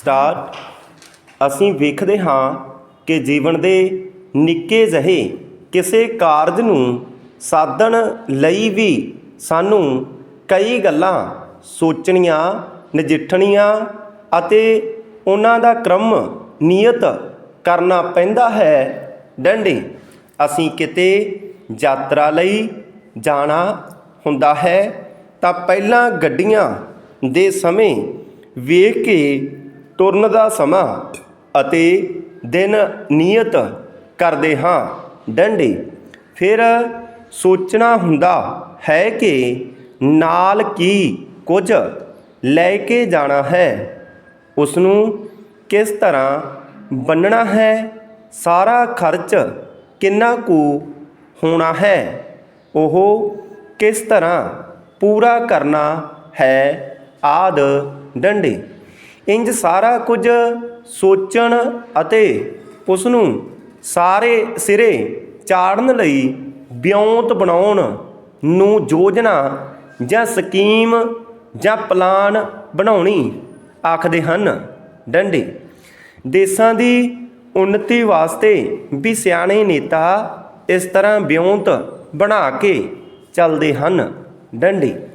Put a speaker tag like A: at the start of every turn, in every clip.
A: Start ਅਸੀਂ ਵੇਖਦੇ ਹਾਂ ਕਿ ਜੀਵਨ ਦੇ ਨਿੱਕੇ ਜਿਹੇ ਕਿਸੇ ਕਾਰਜ ਨੂੰ ਸਾਧਣ ਲਈ ਵੀ ਸਾਨੂੰ ਕਈ ਗੱਲਾਂ ਸੋਚਣੀਆਂ, ਨਜਿੱਠਣੀਆਂ ਅਤੇ ਉਹਨਾਂ ਦਾ ਕ੍ਰਮ ਨਿਯਤ ਕਰਨਾ ਪੈਂਦਾ ਹੈ। ਡੰਡੇ, ਅਸੀਂ ਕਿਤੇ ਯਾਤਰਾ ਲਈ ਜਾਣਾ ਹੁੰਦਾ ਹੈ ਤਾਂ ਪਹਿਲਾਂ ਗੱਡੀਆਂ ਦੇ ਸਮੇਂ ਵੇਖ ਕੇ ਤੁਰਨ ਦਾ ਸਮਾਂ ਅਤੇ ਦਿਨ ਨਿਯਤ ਕਰਦੇ ਹਾਂ। ਡੰਡੇ। ਫਿਰ ਸੋਚਣਾ ਹੁੰਦਾ ਹੈ ਕਿ ਨਾਲ ਕੀ ਕੁਝ ਲੈ ਕੇ ਜਾਣਾ ਹੈ। ਉਸ ਨੂੰ ਕਿਸ ਤਰ੍ਹਾਂ ਬੰਨਣਾ ਹੈ? ਸਾਰਾ ਖਰਚ ਕਿੰਨਾ ਕੁ ਹੋਣਾ ਹੈ? ਉਹ ਕਿਸ ਤਰ੍ਹਾਂ ਪੂਰਾ ਕਰਨਾ ਹੈ? ਆਦ। ਡੰਡੇ। ਇੰਜ ਸਾਰਾ ਕੁਝ ਸੋਚਣ ਅਤੇ ਉਸ ਨੂੰ ਸਾਰੇ ਸਿਰੇ ਚਾੜਨ ਲਈ ਬਿਉਂਤ ਬਣਾਉਣ ਨੂੰ ਯੋਜਨਾ ਜਾਂ ਸਕੀਮ ਜਾਂ ਪਲਾਨ ਬਣਾਉਣੀ ਆਖਦੇ ਹਨ। ਡੰਡੇ, ਦੇਸ਼ਾਂ ਦੀ ਉન્નਤੀ ਵਾਸਤੇ ਵੀ ਸਿਆਣੇ ਨੇਤਾ ਇਸ ਤਰ੍ਹਾਂ ਬਿਉਂਤ ਬਣਾ ਕੇ ਚੱਲਦੇ ਹਨ। ਡੰਡੇ,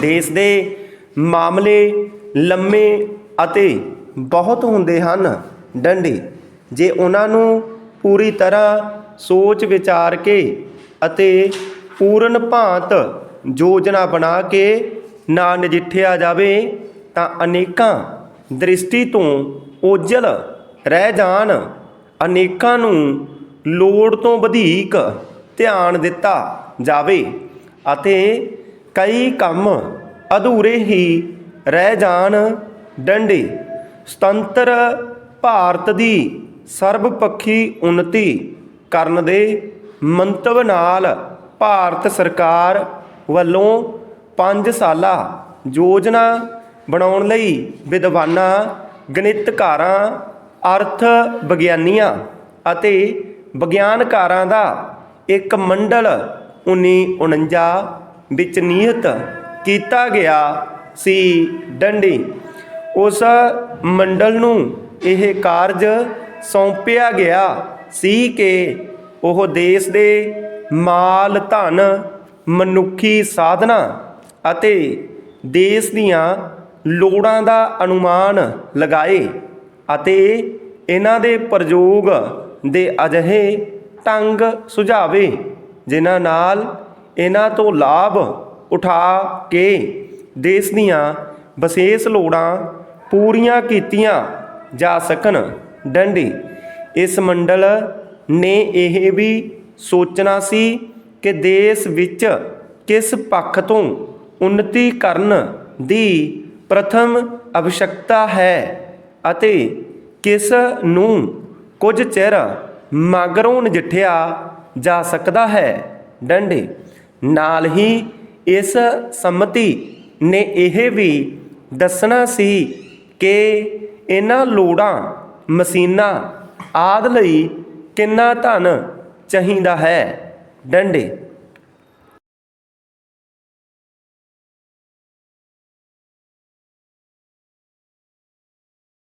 A: ਦੇਸ਼ ਦੇ ਮਾਮਲੇ ਲੰਮੇ ਅਤੇ ਬਹੁਤ ਹੁੰਦੇ ਹਨ। ਡੰਡੇ, ਜੇ ਉਹਨਾਂ ਨੂੰ ਪੂਰੀ ਤਰ੍ਹਾਂ ਸੋਚ ਵਿਚਾਰ ਕੇ ਅਤੇ ਪੂਰਨ ਭਾਂਤ ਯੋਜਨਾ ਬਣਾ ਕੇ ਨਾ ਨਜਿੱਠਿਆ ਜਾਵੇ, ਤਾਂ ਅਨੇਕਾਂ ਦ੍ਰਿਸ਼ਟੀ ਤੋਂ ਓਝਲ ਰਹਿ ਜਾਣ। ਅਨੇਕਾਂ ਨੂੰ ਲੋੜ ਤੋਂ ਵਧੇਕ ਧਿਆਨ ਦਿੱਤਾ ਜਾਵੇ ਅਤੇ ਕਈ ਕੰਮ ਅਧੂਰੇ ਹੀ ਰਹਿ ਜਾਣ। ਡੰਡੀ, ਸੁਤੰਤਰ ਭਾਰਤ ਦੀ ਸਰਬਪੱਖੀ ਉન્નਤੀ ਕਰਨ ਦੇ ਮੰਤਵ ਨਾਲ ਭਾਰਤ ਸਰਕਾਰ ਵੱਲੋਂ 5 ਸਾਲਾ ਯੋਜਨਾ ਬਣਾਉਣ ਲਈ ਵਿਦਵਾਨਾਂ, ਗਣਿਤਕਾਰਾਂ, ਅਰਥ ਵਿਗਿਆਨੀਆਂ ਅਤੇ ਵਿਗਿਆਨਕਾਰਾਂ ਦਾ ਇੱਕ ਮੰਡਲ 1949 ਵਿੱਚ ਨਿਯਤ ਕੀਤਾ ਗਿਆ ਸੀ। ਡੰਡੀ ਉਸ ਮੰਡਲ ਨੂੰ ਇਹ ਕਾਰਜ ਸੌਂਪਿਆ ਗਿਆ ਸੀ ਕਿ ਉਹ ਦੇਸ਼ ਦੇ ਮਾਲ ਧਨ, ਮਨੁੱਖੀ ਸਾਧਨਾ ਅਤੇ ਦੇਸ਼ ਦੀਆਂ ਲੋੜਾਂ ਦਾ ਅਨੁਮਾਨ ਲਗਾਏ ਅਤੇ ਇਹਨਾਂ ਦੇ ਪ੍ਰਯੋਗ ਦੇ ਅਜਿਹੇ ਢੰਗ ਸੁਝਾਵੇ, ਜਿਨ੍ਹਾਂ ਨਾਲ ਇਹਨਾਂ ਤੋਂ ਲਾਭ ਉਠਾ ਕੇ ਦੇਸ਼ ਦੀਆਂ ਵਿਸ਼ੇਸ਼ ਲੋੜਾਂ ਪੂਰੀਆਂ ਕੀਤੀਆਂ ਜਾ ਸਕਣ। ਡੰਡੀ, ਇਸ ਮੰਡਲ ਨੇ ਇਹ ਵੀ ਸੋਚਣਾ ਸੀ ਕਿ ਦੇਸ਼ ਵਿੱਚ ਕਿਸ ਪੱਖ ਤੋਂ ਉન્નਤੀ ਕਰਨ ਦੀ ਪ੍ਰਥਮ ਅਵਸ਼ਕਤਾ ਹੈ ਅਤੇ ਕਿਸ ਨੂੰ ਕੁਝ ਚਿਰ ਮਗਰੋਂ ਨਜਿੱਠਿਆ ਜਾ ਸਕਦਾ ਹੈ। ਡੰਡੇ, ਨਾਲ ਹੀ ਇਸ ਸੰਮਤੀ ਨੇ ਇਹ ਵੀ ਦੱਸਣਾ ਸੀ ਕਿ ਇਹਨਾਂ ਲੋੜਾਂ ਮਸ਼ੀਨਾਂ ਆਦਿ ਲਈ ਕਿੰਨਾ ਧਨ ਚਾਹੀਦਾ ਹੈ? ਡੰਡੇ।